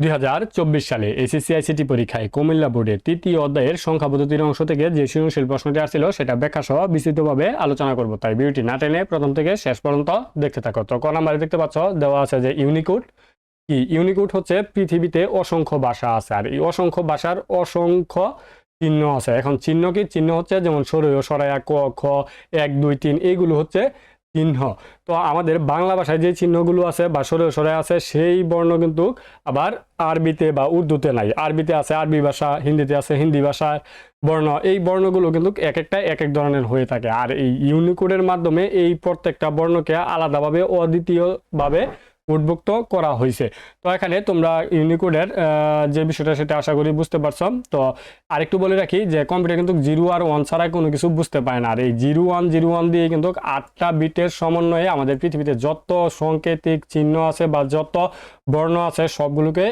দুই হাজার চব্বিশ সালে এসএসসি আইসিটি পরীক্ষায় কুমিল্লা বোর্ডের তৃতীয় অধ্যায়ের সংখ্যা পদ্ধতির অংশ থেকে যে সৃজনশীল প্রশ্নটি আসছিল সেটা ব্যাখ্যা সহ বিস্তৃতভাবে আলোচনা করব। তাই ভিডিওটি না টেনে প্রথম থেকে শেষ পর্যন্ত দেখতে থাকো। তো ক নাম্বারে দেখতে পাচ্ছ, দেওয়া আছে যে ইউনিকোড। কি? ইউনিকোড হচ্ছে পৃথিবীতে অসংখ্য ভাষা আছে। আর এই অসংখ্য ভাষার অসংখ্য চিহ্ন আছে। এখন চিহ্ন কি? চিহ্ন হচ্ছে যেমন সরয় সরায়া, ক, খ, এক, দুই, তিন, এইগুলো হচ্ছে চিহ্ন। তো আমাদের বাংলা ভাষায় যে চিহ্নগুলো আছে বা সরে সরে আছে, সেই বর্ণ কিন্তু আবার আরবিতে বা উর্দুতে নাই। আরবিতে আছে আরবি ভাষা, হিন্দিতে আছে হিন্দি ভাষার বর্ণ। এই বর্ণগুলো কিন্তু এক একটা এক এক ধরনের হয়ে থাকে। আর এই ইউনিকোডের মাধ্যমে এই প্রত্যেকটা বর্ণকে আলাদাভাবে, অদ্বিতীয়ভাবে উদ্ভুক্ত করা হয়েছে তো এখানে তোমরা ইউনিকোডের যে বিষয়টা সেটা আশা করি বুঝতে পারছ। তো আরেকটু বলে রাখি যে কম্পিউটার কিন্তু জিরো আর ওয়ান ছাড়া কোনো কিছু বুঝতে পারে না। আর এই জিরো ওয়ান জিরো ওয়ান দিয়ে কিন্তু আটটা বিটের সমন্বয়ে আমাদের পৃথিবীতে যত সাংকেতিক চিহ্ন আছে বা যত বর্ণ আছে সবগুলোকে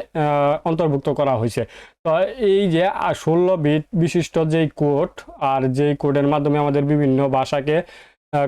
অন্তর্ভুক্ত করা হয়েছে তো এই যে ষোলো বিট বিশিষ্ট যেই কোড আর যেই কোডের মাধ্যমে আমাদের বিভিন্ন ভাষাকে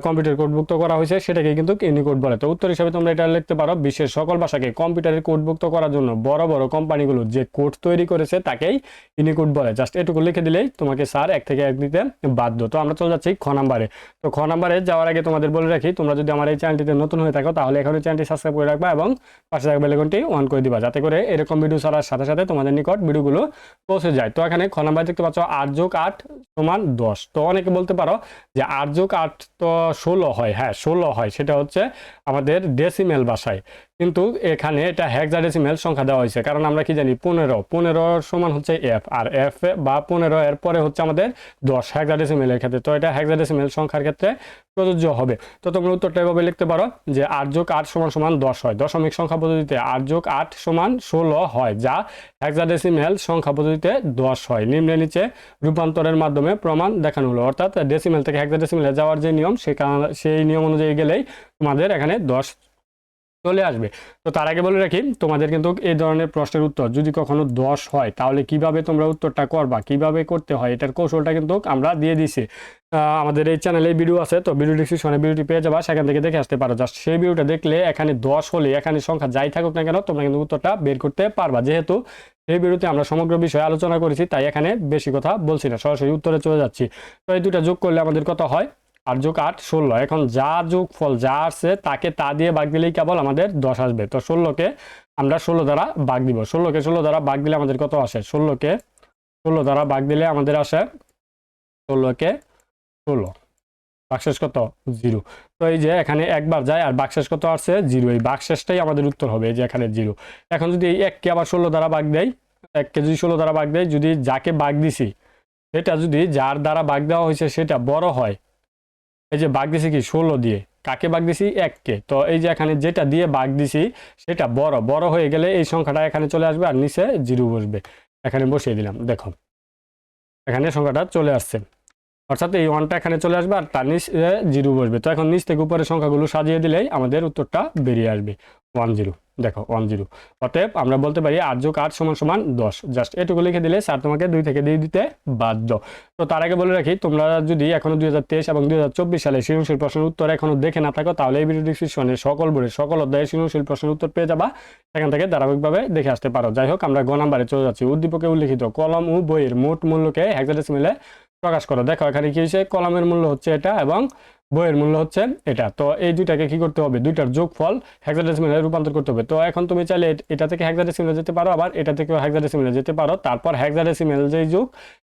কম্পিউটার কোডভুক্ত করা হয়েছে, সেটাকে কিন্তু ইউনিকোড বলে। তো উত্তর হিসাবে তোমরা এটা লিখতে পারো, বিশ্বের সকল ভাষাকে কম্পিউটারের কোডভুক্ত করার জন্য বড় বড় কোম্পানিগুলো যে কোড তৈরি করেছে, তাকেই ইউনিকোড বলে। জাস্ট এটুকু লিখে দিলেই তোমাকে স্যার এক থেকে এক দিতে বাধ্য। তো আমরা চলে যাচ্ছি খ নাম্বারে তো খ নাম্বারে যাওয়ার আগে তোমাদের বলে রাখি, তোমরা যদি আমার এই চ্যানেলটিতে নতুন হয়ে থাকো, তাহলে এখন চ্যানেলটি সাবস্ক্রাইব করে রাখবা এবং পাশে থাকবে বেলেগনটি অন করে দিবা, যাতে করে এরকম ভিডিও ছাড়ার সাথে সাথে তোমাদের নিকট ভিডিওগুলো পৌঁছে যায়। তো এখানে খ নাম্বার দেখতে পাচ্ছ, আট যোগ আট সমান দশ। তো অনেকে বলতে পারো যে আট যোগ আট তো ষোলো হয় হ্যাঁ ষোলো হয় সেটা হচ্ছে আমাদের ডেসিমেল ভাষায় কিন্তু এখানে এটা হেক্সাডেসিমেল সংখ্যা দেওয়া হয়েছে। কারণ আমরা কি জানি? পনেরো। পনেরো সমান হচ্ছে এফ আর এফ বা পনেরো এর পরে হচ্ছে আমাদের দশ হেক্সাডেসিমেলের ক্ষেত্রে। তো এটা হেক্সাডেসিমেল সংখ্যার ক্ষেত্রে প্রযোজ্য হবে। তো তোমরা উত্তরটা এভাবে লিখতে পারো যে আট যোগ আট সমান সমান দশ হয়। দশমিক সংখ্যা পদ্ধতিতে আট যোগ আট সমান ষোলো হয়, যা হেক্সাডেসিমেল সংখ্যা পদ্ধতিতে দশ হয়। নিম্নে নিচে রূপান্তরের মাধ্যমে প্রমাণ দেখানো হলো। অর্থাৎ ডেসিমেল থেকে হেক্সাডেসিমেলে যাওয়ার যে নিয়ম, সে কারণে সেই নিয়ম অনুযায়ী গেলেই তোমাদের এখানে দশ চলে আসবে। তো তার আগে বলে রাখি, তোমাদের কিন্তু এই ধরনের প্রশ্নের উত্তর যদি কখনো দশ হয়, তাহলে কীভাবে তোমরা উত্তরটা করবা, কীভাবে করতে হয়, এটার কৌশলটা কিন্তু আমরা দিয়ে দিছি। আমাদের এই চ্যানেলে ভিডিও আছে, তো ভিডিও ডিসক্রিপশনে ভিডিওটি পেয়ে যাবা, সেখান থেকে দেখে আসতে পারো। জাস্ট সেই ভিডিওটা দেখলে এখানে দশ হলে, এখানে সংখ্যা যাই থাকুক না কেন, তোমরা কিন্তু উত্তরটা বের করতে পারবা। যেহেতু এই ভিডিওতে আমরা সমগ্র বিষয়ে আলোচনা করেছি, তাই এখানে বেশি কথা বলছি না, সরাসরি উত্তরে চলে যাচ্ছি। তো এই দুটা যোগ করলে আমাদের কত হয়? আট যোগ আট ষোলো। এখন যা যোগ ফল যা আসছে, তাকে তা দিয়ে ভাগ দিলেই কেবল আমাদের দশ আসবে। তো ষোলোকে আমরা ষোলো দ্বারা ভাগ দিব। ষোলোকে ষোলো দ্বারা ভাগ দিলে আমাদের কত আসে? ষোলোকে ষোলো দ্বারা ভাগ দিলে আমাদের আসে ষোলোকে ষোলো। বাকশেষ কত? জিরো। তো এই যে এখানে একবার যায় আর বাকশেষ কত আসছে? জিরো। এই বাকশেষটাই আমাদের উত্তর হবে এই যে এখানে জিরো। এখন যদি এই এককে আবার ষোলো দ্বারা ভাগ দেয় এককে যদি ষোলো দ্বারা ভাগ দেয় যদি যাকে ভাগ দিছি, সেটা যদি যার দ্বারা ভাগ দেওয়া হয়েছে, সেটা বড় হয় এই যে বাঘ দিছি কি? ষোলো দিয়ে। কাকে বাঘ দিছি? এককে। তো এই যে এখানে যেটা দিয়ে বাঘ দিছি, সেটা বড়। বড় হয়ে গেলে এই সংখ্যাটা এখানে চলে আসবে আর নিচে জিরো বসবে। এখানে বসিয়ে দিলাম। দেখো। এখানে সংখ্যাটা চলে আসছে। অর্থাৎ এই ওয়ানটা এখানে চলে আসবে আর তার নিচে জিরো বসবে। তো এখন নিচ থেকে উপরে সংখ্যাগুলো সাজিয়ে দিলেই আমাদের উত্তরটা বেরিয়ে আসবে। One zero. দেখো ওয়ান জিরো অতএব আমরা বলতে পারি আট যোগ আট সমান সমান দশ। জাস্ট এটুকু লিখে দিলে স্যার তোমাকে দুই থেকে দিয়ে দিতে বাধ্য। তো তার আগে বলে রাখি, তোমরা যদি এখনও দুই হাজার তেইশ এবং দুই হাজার চব্বিশ সালে সৃজনশীল প্রশ্নের উত্তর এখনও দেখে না থাকো, তাহলে এই ভিডিও ডিসক্রিপশনে সকল বোর্ডের সকল অধ্যায়ের সৃজনশীল প্রশ্নের উত্তর পেয়ে যাবা। সেখান থেকে ধারাবাহিকভাবে দেখে আসতে পারো। যাই হোক, আমরা গ নাম্বারে চলে যাচ্ছি। উদ্দীপকে উল্লিখিত, কলম ও বইয়ের মোট মূল্যকে হেক্সাডেসিমেলে প্রকাশ করো। দেখো, এখানে কি হয়েছে? কলমের মূল্য হচ্ছে এটা এবং বইয়ের মূল্য হচ্ছে এটা। তো এই দুইটাকে কি করতে হবে? দুইটার যোগফল হেক্সাডেসিমেলে রূপান্তর করতে হবে। তো এখন তুমি চাইলে এটা থেকে হেক্সাডেসিমেলে যেতে পারো, আবার এটা থেকেও হেক্সাডেসিমেলে যেতে পারো। তারপর হেক্সাডেসিমেল যেই যুগ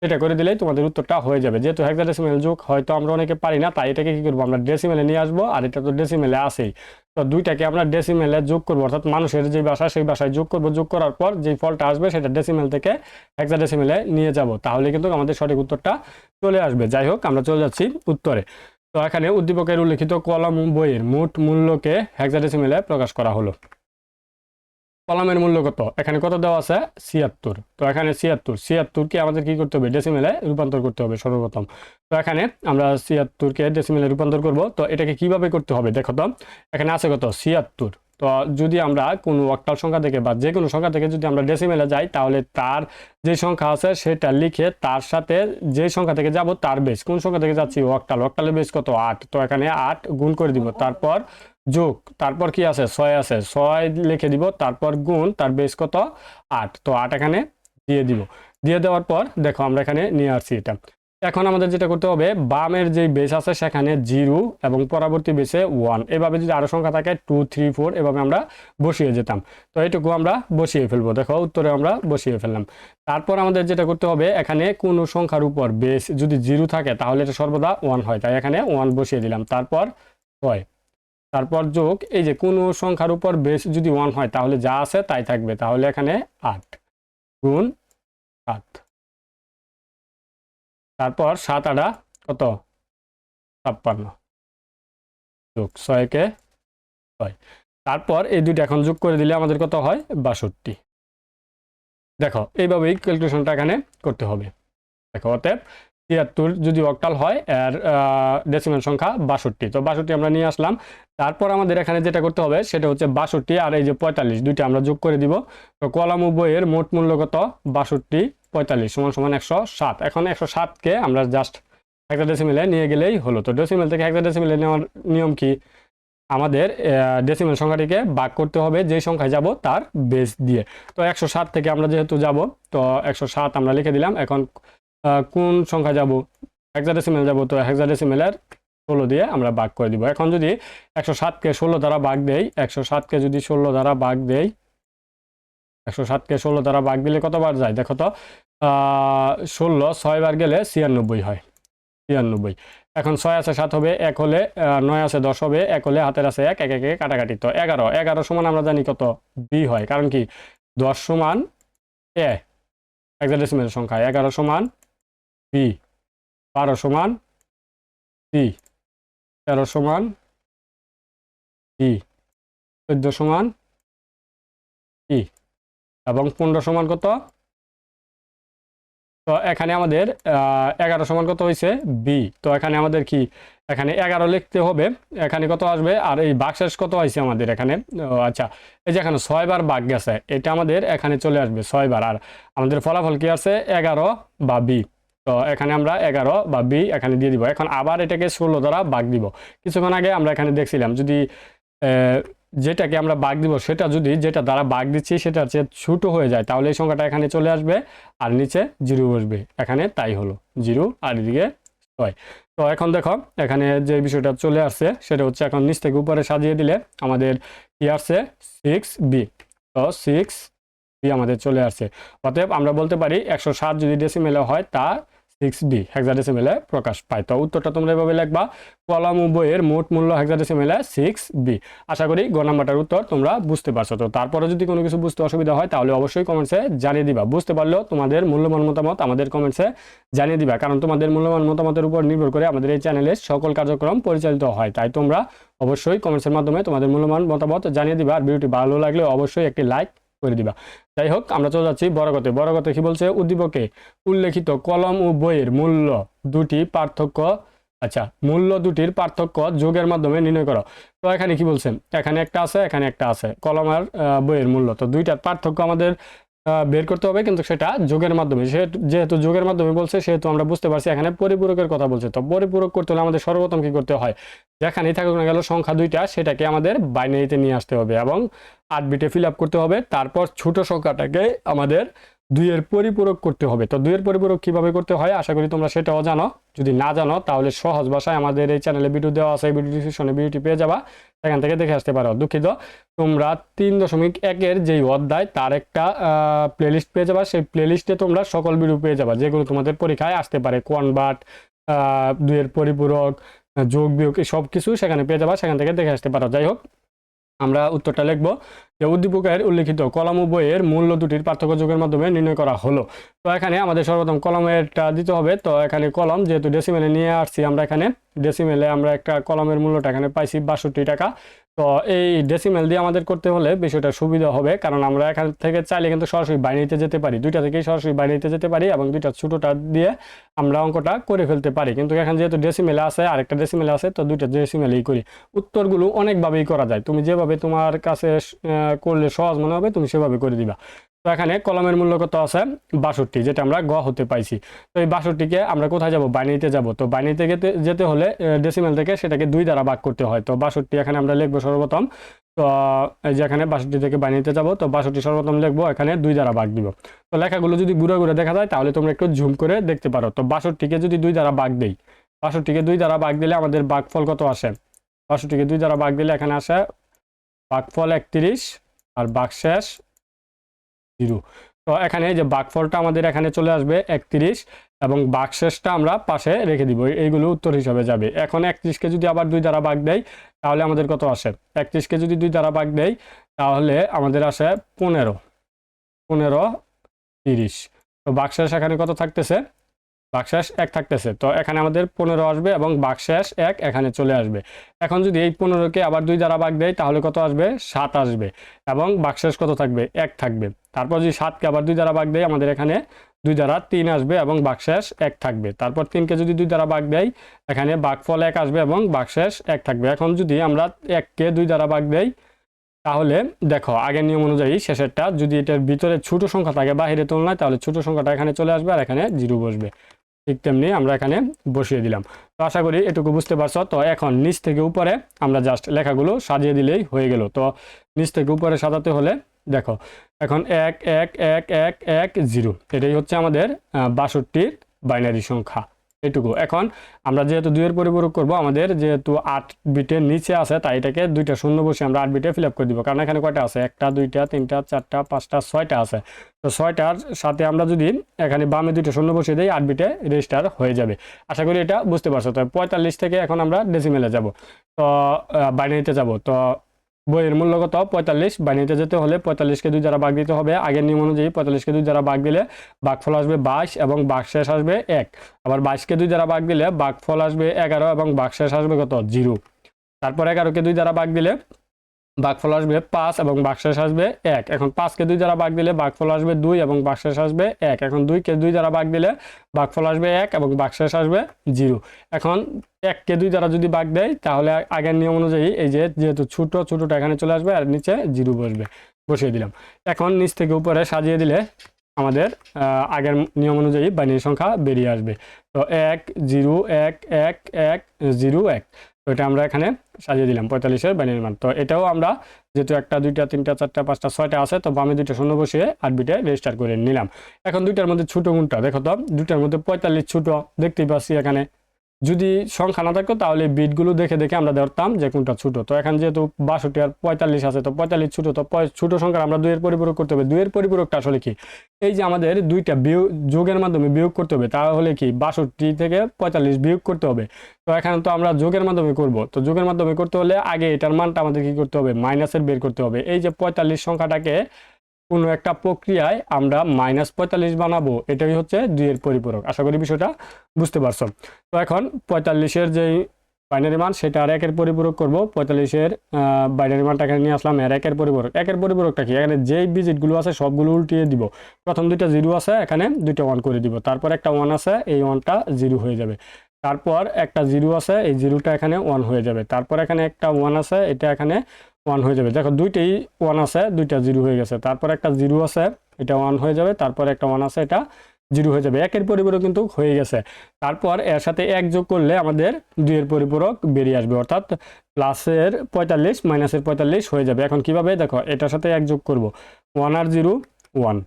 এটা করে দিলেই তোমাদের উত্তরটা হয়ে যাবে। যেহেতু হেক্সাডেসিমেল যুগ হয়তো আমরা অনেকে পারি না, তাই এটাকে কি করব? আমরা ডেসিমেলে নিয়ে আসব, আর এটা তো ডেসিমেলে আসেই তো দুইটাকে আমরা ডেসিমেলে যোগ করব, অর্থাৎ মানুষের যে ভাষা সেই ভাষায় যোগ করব। যোগ করার পর যেই ফলটা আসবে, সেটা ডেসিমেল থেকে হেক্সাডেসিমেলে নিয়ে যাব। তাহলে কিন্তু আমাদের সঠিক উত্তরটা চলে আসবে। যাই হোক, আমরা চলে যাচ্ছি উত্তরে। তো এখানে উদ্দীপকের উল্লিখিত কলম বইয়ের মোট মূল্যকে হ্যাকজাডেসিমেলে প্রকাশ করা হলো। কলমের মূল্য কত? এখানে কত দেওয়া আছে? ছিয়াত্তর। তো এখানে ছিয়াত্তর। ছিয়াত্তরকে আমাদের কি করতে হবে? ডেসিমেলে রূপান্তর করতে হবে সর্বপ্রথম। তো এখানে আমরা ছিয়াত্তরকে ডেসিমেলে রূপান্তর করব। তো এটাকে কীভাবে করতে হবে? দেখো তো। এখানে আছে কত? ছিয়াত্তর। তো যদি আমরা কোনো অক্টাল সংখ্যা থেকে বা যে কোনো সংখ্যা থেকে যদি আমরা ডেসিমেলে যাই, তাহলে তার যে সংখ্যা আছে সেটা লিখে তার সাথে যে সংখ্যা থেকে যাব তার বেশ কোন সংখ্যা থেকে যাচ্ছি? অক্টাল। অক্টালের বেশ কত? আট। তো এখানে আট গুণ করে দিব। তারপর যোগ। তারপর কি আছে? ছয় আছে। ছয় লিখে দিব। তারপর গুণ তার বেশ কত? আট। তো আট এখানে দিয়ে দিব। দিয়ে দেওয়ার পর দেখো আমরা এখানে নিয়ে আসছি এটা। এখন আমাদের যেটা করতে হবে, বামের যে বেস আছে সেখানে জিরো এবং পরবর্তী বেসে ওয়ান এভাবে যদি আরও সংখ্যা থাকে টু থ্রি ফোর এভাবে আমরা বসিয়ে যেতাম। তো এটুকু আমরা বসিয়ে ফেলব। দেখো, উত্তরে আমরা বসিয়ে ফেললাম। তারপর আমাদের যেটা করতে হবে, এখানে কোনো সংখ্যার উপর বেস যদি জিরো থাকে, তাহলে এটা সর্বদা ওয়ান হয়। তাই এখানে ওয়ান বসিয়ে দিলাম। তারপর হয় তারপর যোগ, এই যে কোনো সংখ্যার উপর বেস যদি ওয়ান হয়, তাহলে যা আছে তাই থাকবে। তাহলে এখানে আট। গুণ সাত। তারপর সাত আটা কত? ছাপ্পান্ন। যোগ ছয়কে ছয়। তারপর এই দুইটা এখন যোগ করে দিলে আমাদের কত হয়? বাষট্টি। দেখো, এইভাবেই ক্যালকুলেশনটা এখানে করতে হবে। দেখো, অতএব তিয়াত্তর যদি অক্টাল হয়, এর ডেসিমেল সংখ্যা বাষট্টি। তো বাষট্টি আমরা নিয়ে আসলাম। তারপর আমাদের এখানে যেটা করতে হবে, সেটা হচ্ছে বাষট্টি আর এই যে পঁয়তাল্লিশ, দুইটা আমরা যোগ করে দিব। তো কলাম বইয়ের মোট মূল্য কত? বাষট্টি। পঁয়তাল্লিশ সমান সমান একশো সাত। এখন একশো সাতকে আমরা জাস্ট একটা ডেসিমেলে নিয়ে গেলেই হলো। তো ডেসিমেল থেকে একটা ডেসিমেলে নেওয়ার নিয়ম কি? আমাদের ডেসিমেল সংখ্যাটিকে ভাগ করতে হবে যে সংখ্যায় যাব তার বেস দিয়ে। তো একশো সাত থেকে আমরা যেহেতু যাব, তো একশো সাত আমরা লিখে দিলাম। এখন কোন সংখ্যা যাব? হেক্সাডেসিমেল যাব, তো হেক্সাডেসিমেলের ষোলো দিয়ে আমরা ভাগ করে দিব। এখন যদি একশো সাতকে ষোলো দ্বারা ভাগ দেই, একশো সাতকে যদি ষোলো দ্বারা ভাগ দেই একশো সাতকে ষোলো দ্বারা ভাগ দিলে কতবার যায়? দেখো তো ষোলো ছয় বার গেলে ছিয়ানব্বই হয়। ছিয়ানব্বই। এখন ছয় আছে, সাত হবে, এক হলে নয় আছে, দশ হবে, এক হলে, হাতের আছে এক এক, একে কাটাকাটি। তো এগারো এগারো সমান আমরা জানি কত? বি হয়। কারণ কি? দশ সমান এ হেক্সাডেসিমেল সংখ্যা। এগারো সমান বি, বারো সমান সি তেরো সমান ডি চোদ্দ সমান এবং পনেরো সমান কত? তো এখানে আমাদের এগারো সমান কত হয়েছে? বি। তো এখানে আমাদের কি? এখানে এগারো লিখতে হবে। এখানে কত আসবে? আর এই বাক্সেস কত হয়েছে আমাদের এখানে? আচ্ছা। এই যে এখানে ছয়বার বাঘ গেছে, এটা আমাদের এখানে চলে আসবে ছয়বার আর আমাদের ফলাফল কি আছে? এগারো বা বি। তো এখানে আমরা এগারো বা বি এখানে দিয়ে দিব। এখন আবার এটাকে ষোলো দ্বারা বাঘ দিব। কিছুক্ষণ আগে আমরা এখানে দেখছিলাম, যদি যেটাকে আমরা বাঘ দিব, সেটা যদি যেটা দ্বারা বাঘ দিচ্ছি সেটা হচ্ছে ছোট হয়ে যায়, তাহলে এই সংখ্যাটা এখানে চলে আসবে আর নিচে জিরো বসবে। এখানে তাই হলো, জিরো আর এদিকে ছয়। তো এখন দেখো, এখানে যে বিষয়টা চলে আসছে, সেটা হচ্ছে এখন নিচ থেকে উপরে সাজিয়ে দিলে আমাদের কি আসছে? সিক্স বি তো সিক্স বি আমাদের চলে আসছে। অতএব আমরা বলতে পারি একশো সাত যদি ডেসিমেলে হয়, তা সিক্স বি হেক্সাডেসিমেলে প্রকাশ পায়। তো উত্তরটা তোমরা এভাবে লিখবা, কলম বইয়ের মোট মূল্য হেক্সাডেসিমেলে সিক্স বি আশা করি গ নাম্বারটার উত্তর তোমরা বুঝতে পারছ। তো তারপরে যদি কোনো কিছু বুঝতে অসুবিধা হয়, তাহলে অবশ্যই কমেন্টসে জানিয়ে দিবা। বুঝতে পারলেও তোমাদের মূল্যবান মতামত আমাদের কমেন্টসে জানিয়ে দিবা। কারণ তোমাদের মূল্যবান মতামতের উপর নির্ভর করে আমাদের এই চ্যানেলে সকল কার্যক্রম পরিচালিত হয়। তাই তোমরা অবশ্যই কমেন্টসের মাধ্যমে তোমাদের মূল্যবান মতামত জানিয়ে দিবা। আর ভিডিওটি ভালো লাগলে অবশ্যই একটি লাইক করে দিবা। যাই হোক আমরা চলে যাচ্ছি বড়গতে বড়গতে কি বলছে? উদ্দীপকে উল্লেখিত কলম ও বইয়ের মূল্য দুটি পার্থক্য আচ্ছা মূল্য দুটির পার্থক্য যোগের মাধ্যমে নির্ণয় করো। তো এখানে কি বলছেন এখানে একটা আছে, এখানে একটা আছে। কলম আর বইয়ের মূল্য। তো দুইটার পার্থক্য আমাদের বের করতে হবে, কিন্তু সেটা যোগের মাধ্যমে। সে- যেহেতু যোগের মাধ্যমে বলছে, সেহেতু আমরা বুঝতে পারছি, এখানে পরিপূরকের কথা বলছে। তো পরিপূরক করতে হলে আমাদের সর্বপ্রথম কি করতে হয়? যেখানেই থাকুক না গেল সংখ্যা দুইটা, সেটাকে আমাদের বাইনারিতে নিয়ে আসতে হবে এবং আট বিটে ফিল আপ করতে হবে। তারপর ছোট সংখ্যাটাকে আমাদের দুইয়ের পরিপূরক করতে হবে। তো দুইয়ের পরিপূরক কীভাবে করতে হয়? আশা করি তোমরা সেটাও জানো। যদি না জানো, তাহলে সহজ ভাষায় আমাদের এই চ্যানেলে ভিডিও দেওয়া আছে ভিডিও ডিসক্রিপশনে ভিডিওটি পেয়ে যাবা। সেখান থেকে দেখে আসতে পারো। দুঃখিত, তোমরা তিন দশমিক একের যেই অধ্যায়, তার একটা প্লেলিস্ট পেয়ে যাবা। সেই প্লেলিস্টে তোমরা সকল ভিডিও পেয়ে যাবা, যেগুলো তোমাদের পরীক্ষায় আসতে পারে। কনভার্ট দুয়ের পরিপূরক, যোগ বিয়োগ সব কিছু সেখানে পেয়ে যাবা, সেখান থেকে দেখে আসতে পারো। যাই হোক আমরা উত্তরটা লিখব। যে উদ্দীপকের উল্লেখিত কলম বইয়ের মূল্য দুটির পার্থক্য যোগের মাধ্যমে নির্ণয় করা হলো। তো এখানে আমাদের সর্বপ্রথম কলমেরটা দিতে হবে। তো এখানে কলম, যেহেতু ডেসিমেলে নিয়ে আসছি আমরা এখানে ডেসিমেলে আমরা একটা কলমের মূল্যটা এখানে পাইছি বাষট্টি টাকা। তো এই ডেসিমেল দিয়ে আমাদের করতে হলে বিষয়টা সুবিধা হবে, কারণ আমরা এখান থেকে চাইলে কিন্তু সরাসরি বাইরেতে যেতে পারি। দুইটা থেকেই সরাসরি বাইরেতে যেতে পারি এবং দুইটা ছোটোটা দিয়ে আমরা অঙ্কটা করে ফেলতে পারি। কিন্তু এখন যেহেতু ডেসিমেল আছে, আরেকটা ডেসিমেল আছে, তো দুইটা ডেসিমেলেই করি। উত্তরগুলো অনেকভাবেই করা যায়। তুমি যেভাবে তোমার কাছে করলে সহজ মনে হবে, তুমি সেভাবে করে দিবা। তো এখানে কলমের মূল্য কত আছে? বাষট্টি, যেটা আমরা গ হতে পাইছি। তো এই বাষট্টিকে আমরা কোথায় যাব? বাইনারিতে যাব। তো বাইনারিতে যেতে হলে ডেসিমেল থেকে সেটাকে দুই দ্বারা ভাগ করতে হয়। তো বাষট্টি এখানে আমরা লিখব সর্বপ্রথম। তো, এই যে এখানে বাষট্টি থেকে বাইনারিতে যাব, তো বাষট্টি সর্বপ্রথম লিখব, এখানে দুই দ্বারা ভাগ দিব। তো লেখাগুলো যদি ঘুরে ঘুরে দেখা যায়, তাহলে তোমরা একটু ঝুম করে দেখতে পারো। তো বাষট্টিকে যদি দুই দ্বারা ভাগ দেই, বাষট্টিকে দুই দ্বারা ভাগ দিলে আমাদের ভাগফল কত আসে? বাষট্টিকে দুই দ্বারা ভাগ দিলে এখানে আসে ভাগফল একত্রিশ, আর ভাগশেষ জিরো। তো এখানে যে বাঘফলটা আমাদের এখানে চলে আসবে একত্রিশ এবং বাঘশেষটা আমরা পাশে রেখে দিব। এইগুলো উত্তর হিসাবে যাবে। এখন একত্রিশকে যদি আবার দুই দ্বারা বাঘ দেয় তাহলে আমাদের কত আসে? একত্রিশকে যদি দুই দ্বারা বাঘ দেয় তাহলে আমাদের আসে পনেরো। পনেরো, তিরিশ। তো বাক্সের এখানে কত থাকতেছে? বাকশেষ এক থাকতেছে। তো এখানে আমাদের পনেরো আসবে এবং বাকশেষ এক এখানে চলে আসবে। এখন যদি এই পনেরোকে আবার দুই দ্বারা ভাগ দেয়, তাহলে কত আসবে? সাত আসবে এবং বাকশেষ কত থাকবে? এক থাকবে। তারপর যদি সাতকে আবার দুই দ্বারা ভাগ দেয়, আমাদের এখানে দুই দ্বারা তিন আসবে এবং বাকশেষ এক থাকবে। তারপর তিনকে যদি দুই দ্বারা ভাগ দেয়, এখানে বাকফল এক আসবে এবং বাকশেষ এক থাকবে। এখন যদি আমরা এককে দুই দ্বারা ভাগ দেই, তাহলে দেখো, আগের নিয়ম অনুযায়ী শেষেরটা যদি এটার ভিতরে ছোট সংখ্যা থাকে বাহিরে তুলনায়, তাহলে ছোট সংখ্যাটা এখানে চলে আসবে আর এখানে জিরো বসবে। ঠিক তেমনি আমরা এখানে বসিয়ে দিলাম। তো আশা করি এটুকু বুঝতে পারছ। তো এখন নিচ থেকে উপরে আমরা জাস্ট লেখাগুলো সাজিয়ে দিলেই হয়ে গেল। তো নিচ থেকে উপরে সাজাতে হলে দেখো, এখন এক এক এক এক এক, জিরো। এটাই হচ্ছে আমাদের বাষট্টির বাইনারি সংখ্যা। এটুকু এখন আমরা যেহেতু দুইয়ের পরিপূরক করব, আমাদের যেহেতু আট বিটের নিচে আছে, তাই এটাকে দুইটা শূন্য বসে আমরা আট বিটে ফিল আপ করে দিব। কারণ এখানে কয়টা আছে? একটা, দুইটা, তিনটা, চারটা, পাঁচটা, ছয়টা আছে। তো ছয়টার সাথে আমরা যদি এখানে বামে দুইটা শূন্য বসিয়ে দিই, আট বিটে রেজিস্টার হয়ে যাবে। আশা করি এটা বুঝতে পারছ। তো পঁয়তাল্লিশ থেকে এখন আমরা ডেসিমেলে যাব। তো বাইনারিতে যাব। তো বইয়ের মূল্য কত পঁয়তাল্লিশ বাইনারিতে যেতে হলে পঁয়তাল্লিশকে দুই দ্বারা বাঘ দিতে হবে। আগের নিয়ম অনুযায়ী পঁয়তাল্লিশকে দুই দ্বারা বাঘ দিলে বাঘফল আসবে বাইশ এবং বাঘশেষ আসবে এক। আবার বাইশকে দুই দ্বারা বাঘ দিলে বাঘফল আসবে এগারো এবং বাঘশেষ আসবে কত? জিরো। তারপর এগারোকে দুই দ্বারা বাঘ দিলে বাঘফল আসবে পাঁচ এবং বাঘশেষ আসবে এক। এখন পাঁচকে দুই দ্বারা বাঘ দিলে বাঘফল আসবে দুই এবং বাঘশেষ আসবে এক। এখন দুইকে দুই দ্বারা বাঘ দিলে বাঘফল আসবে এক এবং বাঘশেষ আসবে জিরো। এখন এককে দুই দ্বারা যদি বাঘ দেয়, তাহলে আগের নিয়ম অনুযায়ী এই যে, যেহেতু ছোট, ছোটটা এখানে চলে আসবে আর নিচে জিরো বসবে। বসিয়ে দিলাম। এখন নিচ থেকে উপরে সাজিয়ে দিলে আমাদের আগের নিয়ম অনুযায়ী বাইনারি সংখ্যা বেরিয়ে আসবে। তো এক, জিরো, এক এক এক, জিরো, এক। তো এটা আমরা এখানে সাজিয়ে দিলাম পঁয়তাল্লিশের বাইনারি মান। তো এটাও আমরা যেহেতু একটা, দুইটা, তিনটা, চারটা, পাঁচটা, ছয়টা আছে, তো বামে দুইটা শূন্য বসিয়ে আট বিটে রেজিস্টার করে নিলাম। এখন দুইটার মধ্যে ছোটো গুণটা দেখো তো, দুইটার মধ্যে পঁয়তাল্লিশ ছোটো, দেখতেই পাচ্ছি এখানে। যদি সংখ্যা না থাকতো, তাহলে বিটগুলো দেখে দেখে আমরা ধরতাম যে কোনটা ছোটো। তো এখন যেহেতু বাষট্টি আর পঁয়তাল্লিশ আছে, তো পঁয়তাল্লিশ ছোটো, তো ছোট সংখ্যা আমরা দুইয়ের পরিপূরক করতে হবে। দুইয়ের পরিপূরকটা আসলে কি? এই যে আমাদের দুইটা বিয়োগ যোগের মাধ্যমে বিয়োগ করতে হবে, তাহলে কি? বাষট্টি থেকে পঁয়তাল্লিশ বিয়োগ করতে হবে। তো এখানে তো আমরা যোগের মাধ্যমে করব। তো যোগের মাধ্যমে করতে হলে আগে এটার মানটা আমাদের কি করতে হবে? মাইনাসের বের করতে হবে। এই যে পঁয়তাল্লিশ সংখ্যাটাকে কোনো একটা প্রক্রিয়ায় আমরা মাইনাস পঁয়তাল্লিশ বানাবো, এটাই হচ্ছে দুইয়ের পরিপূরক। আশা করি বিষয়টা বুঝতে পারছ। তো এখন পঁয়তাল্লিশের যেই বাইনারি মান, সেটা আর একের পরিপূরক করব। পঁয়তাল্লিশের বাইনারি মানটা এখানে নিয়ে আসলাম আর একের পরিপূরক। একের পরিপূরকটা কি? এখানে যেই বিজিটগুলো আছে সবগুলো উল্টিয়ে দিব। প্রথম দুইটা জিরো আছে, এখানে দুইটা ওয়ান করে দিব। তারপর একটা ওয়ান আছে, এই ওয়ানটা জিরো হয়ে যাবে। তারপর একটা জিরো আছে, এই জিরোটা এখানে ওয়ান হয়ে যাবে। তারপর এখানে একটা ওয়ান আছে, এটা এখানে ওয়ান হয়ে যাবে। দেখো দুইটাই ওয়ান আছে, দুইটা জিরো হয়ে গেছে। তারপর একটা জিরো আছে, এটা ওয়ান হয়ে যাবে। তারপর একটা ওয়ান আছে, এটা জিরো হয়ে যাবে। একের পরিপূরক কিন্তু হয়ে গেছে। তারপর এর সাথে এক যোগ করলে আমাদের দুইয়ের পরিপূরক বেরিয়ে আসবে। অর্থাৎ প্লাসের পঁয়তাল্লিশ মাইনাসের পঁয়তাল্লিশ হয়ে যাবে। এখন কীভাবে? দেখো, এটার সাথে এক যোগ করব। ওয়ান আর জিরো ওয়ান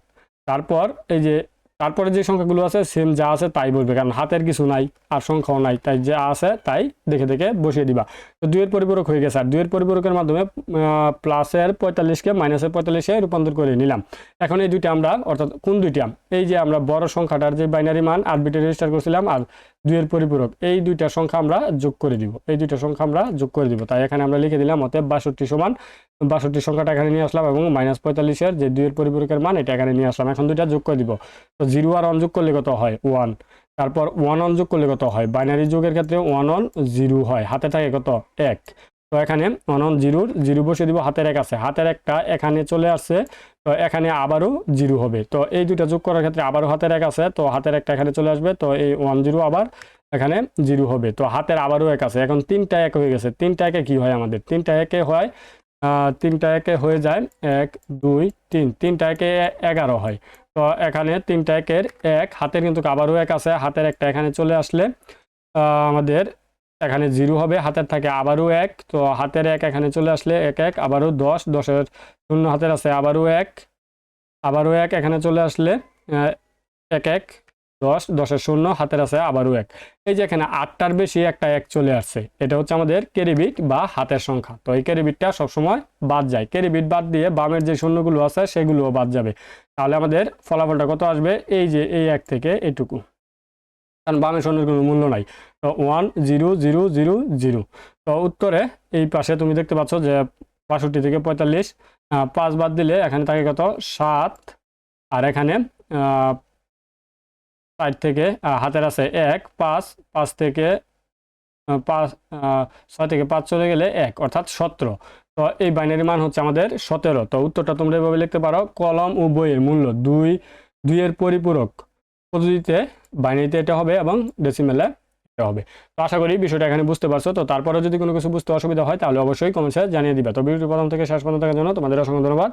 তারপর এই যে, তারপরে যে সংখ্যাগুলো আছে সেম যা আছে তাই বসবে কারণ হাতের কিছু নাই, আর সংখ্যাও নাই। তাই যা আছে তাই দেখে দেখে বসিয়ে দিবা। তো দুইয়ের পরিপূরক হয়ে গেছে। আর দুইয়ের পরিপূরকের মাধ্যমে প্লাসের পঁয়তাল্লিশকে মাইনাসের পঁয়তাল্লিশে রূপান্তর করে নিলাম। এখন এই দুইটা আমরা, অর্থাৎ কোন দুইটা? এই যে আমরা বড় সংখ্যাটার যে বাইনারি মান আট বিটে রেজিস্টার করছিলাম আর দুইয়ের পরিপূরক, এই দুইটা সংখ্যা আমরা যোগ করে দিব। এই দুইটা সংখ্যা আমরা যোগ করে দিব। তাই এখানে আমরা লিখে দিলাম, অতএব বাষট্টি সমান, বাষট্টি সংখ্যাটা এখানে নিয়ে আসলাম এবং মাইনাস পঁয়তাল্লিশের যে দুইয়ের পরিপূরকের মান, এটা এখানে নিয়ে আসলাম। এখন দুইটা যোগ করে দিব। তো জিরো আর অন যোগ করলে কত হয়? ওয়ান তারপর ওয়ান অন যোগ করলে কত হয়? বাইনারি যোগের ক্ষেত্রে ওয়ান অন জিরো হয়। হাতে থাকে কত? এক। তো এখানে ওয়ান ওয়ান জিরোর জিরো বসে দিব, হাতের এক আছে। হাতের একটা এখানে চলে আসছে, তো এখানে আবারও জিরো হবে। তো এই দুইটা যোগ করার ক্ষেত্রে আবারও হাতের এক আছে, তো হাতের একটা এখানে চলে আসবে, তো এই ওয়ান জিরো আবার এখানে জিরো হবে। তো হাতের আবারও এক আছে। এখন তিনটা এক হয়ে গেছে। তিনটা একে কি হয় আমাদের? তিনটা একে হয় তিনটা একে হয়ে যায় এক, দুই, তিন। তিনটা একে এগারো হয়। তো এখানে তিনটা একের এক, হাতের কিন্তু আবারও এক আছে, হাতের একটা এখানে চলে আসলে আমাদের এখানে জিরো হবে, হাতের থাকে আবারও এক, তো হাতের এক এখানে চলে আসলে এক এক, আবারও দশ, দশের শূন্য হাতের আছে আবারও এক আবারও এক এখানে চলে আসলে এক এক। দশ, দশের শূন্য, হাতের আছে আবারও এক। এই যে এখানে আটটার বেশি একটা এক চলে আসছে, এটা হচ্ছে আমাদের ক্যারিবিট বা হাতের সংখ্যা। তো এই ক্যারিবিটটা সবসময় বাদ যায়। ক্যারিবিট বাদ দিয়ে বামের যে শূন্যগুলো আছে, সেগুলোও বাদ যাবে। তাহলে আমাদের ফলাফলটা কত আসবে? এই যে এই এক থেকে এটুকু। কারণ বামের শূন্যের কোনো মূল্য নাই। তো one, zero zero zero zero. তো উত্তরে এই পাশে তুমি দেখতে পাচ্ছ যে বাষট্টি থেকে পঁয়তাল্লিশ পাঁচ বাদ দিলে এখানে থাকে কত? সাত। আর এখানে ষাট থেকে হাতের আছে এক, পাঁচ পাঁচ থেকে পাঁচ ছয় থেকে পাঁচ চলে গেলে এক, অর্থাৎ সতেরো। তো এই বাইনারি মান হচ্ছে আমাদের সতেরো। তো উত্তরটা তোমরা এভাবে লিখতে পারো, কলম ও বইয়ের মূল্য দুই, দুইয়ের পরিপূরক পদ্ধতিতে বাইনারিতে এটা হবে এবং ডেসিমেলে এটা হবে। তো আশা করি বিষয়টা এখানে বুঝতে পারছ। তো তারপরে যদি কোনো কিছু বুঝতে অসুবিধা হয়, তাহলে অবশ্যই কমেন্টসে জানিয়ে দিবে। তো ভিডিওটি প্রথম থেকে শেষ পর্যন্ত থাকার জন্য তোমাদের অসংখ্য ধন্যবাদ।